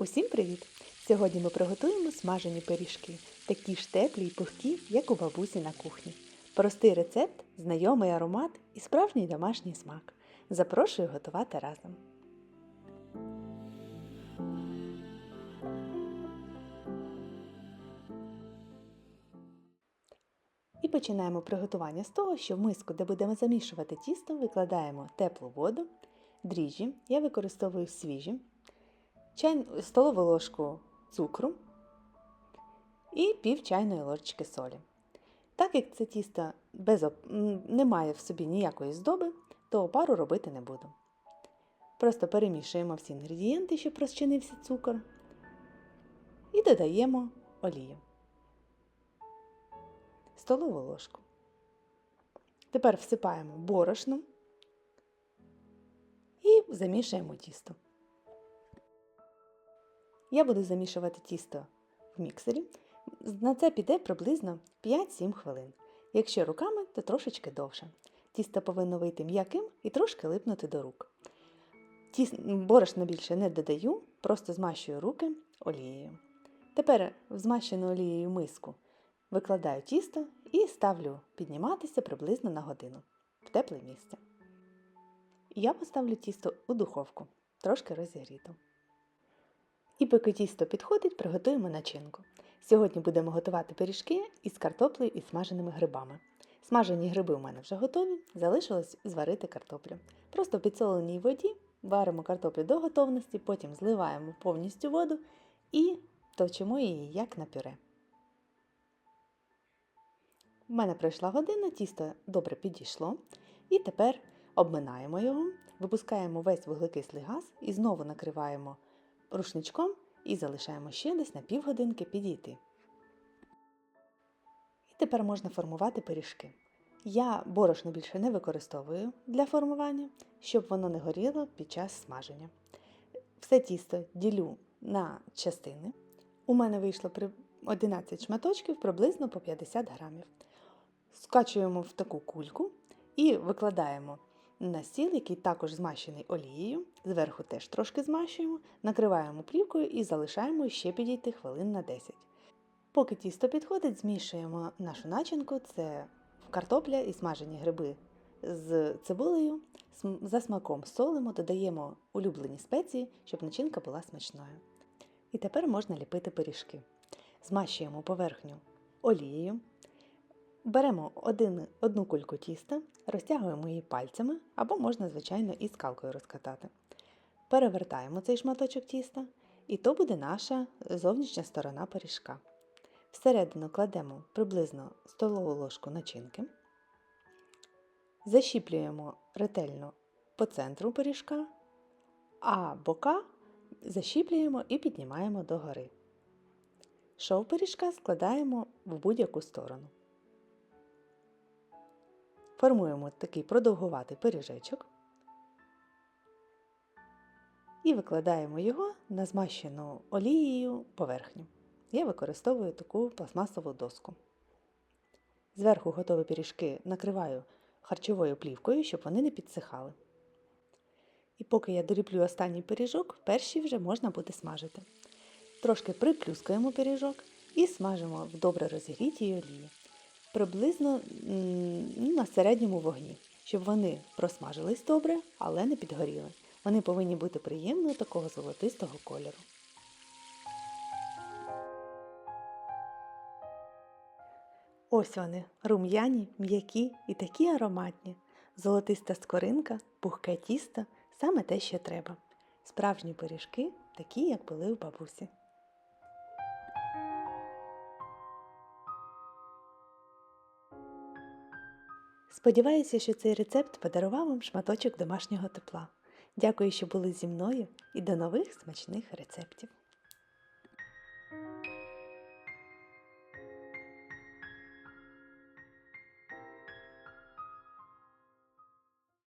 Усім привіт! Сьогодні ми приготуємо смажені пиріжки, такі ж теплі й пухкі, як у бабусі на кухні. Простий рецепт, знайомий аромат і справжній домашній смак. Запрошую готувати разом. І починаємо приготування з того, що в миску, де будемо замішувати тісто, викладаємо теплу воду, дріжджі, я використовую свіжі, чай, столову ложку цукру і пів чайної ложечки солі. Так як це тісто без, не має в собі ніякої здоби, то опару робити не буду. Просто перемішуємо всі інгредієнти, щоб розчинився цукор, і додаємо олію. Столову ложку. Тепер всипаємо борошно і замішуємо тісто. Я буду замішувати тісто в міксері. На це піде приблизно 5-7 хвилин. Якщо руками, то трошечки довше. Тісто повинно вийти м'яким і трошки липнути до рук. Тіс... Борошна більше не додаю, просто змащую руки олією. Тепер в змащену олією миску викладаю тісто і ставлю підніматися приблизно на годину в тепле місце. Я поставлю тісто у духовку, трошки розігріту. І поки тісто підходить, приготуємо начинку. Сьогодні будемо готувати пиріжки із картоплею і смаженими грибами. Смажені гриби у мене вже готові, залишилось зварити картоплю. Просто в підсоленій воді варимо картоплю до готовності, потім зливаємо повністю воду і товчимо її як на пюре. У мене пройшла година, тісто добре підійшло. І тепер обминаємо його, випускаємо весь вуглекислий газ і знову накриваємо рушничком і залишаємо ще десь на півгодинки підійти. І тепер можна формувати пиріжки. Я борошно більше не використовую для формування, щоб воно не горіло під час смаження. Все тісто ділю на частини. У мене вийшло 11 шматочків приблизно по 50 грамів. Скачуємо в таку кульку і викладаємо на стіл, який також змащений олією. Зверху теж трошки змащуємо, накриваємо плівкою і залишаємо ще підійти хвилин на 10. Поки тісто підходить, змішуємо нашу начинку, це картопля і смажені гриби з цибулею. За смаком солимо, додаємо улюблені спеції, щоб начинка була смачною. І тепер можна ліпити пиріжки. Змащуємо поверхню олією. Беремо один, одну кульку тіста, розтягуємо її пальцями або можна, звичайно, і скалкою розкатати. Перевертаємо цей шматочок тіста, і то буде наша зовнішня сторона пиріжка. Всередину кладемо приблизно столову ложку начинки, защіплюємо ретельно по центру пиріжка, а бока защіплюємо і піднімаємо догори. Шов пиріжка складаємо в будь-яку сторону. Формуємо такий продовгуватий пиріжечок і викладаємо його на змащену олією поверхню. Я використовую таку пластмасову доску. Зверху готові пиріжки накриваю харчовою плівкою, щоб вони не підсихали. І поки я доліплю останній пиріжок, перший вже можна буде смажити. Трошки приплюскаємо пиріжок і смажимо в добре розігрітій олії. Приблизно ну, на середньому вогні, щоб вони просмажились добре, але не підгоріли. Вони повинні бути приємного такого золотистого кольору. Ось вони, рум'яні, м'які і такі ароматні. Золотиста скоринка, пухке тісто саме те, що треба. Справжні пиріжки, такі, як були у бабусі. Сподіваюся, що цей рецепт подарував вам шматочок домашнього тепла. Дякую, що були зі мною і до нових смачних рецептів.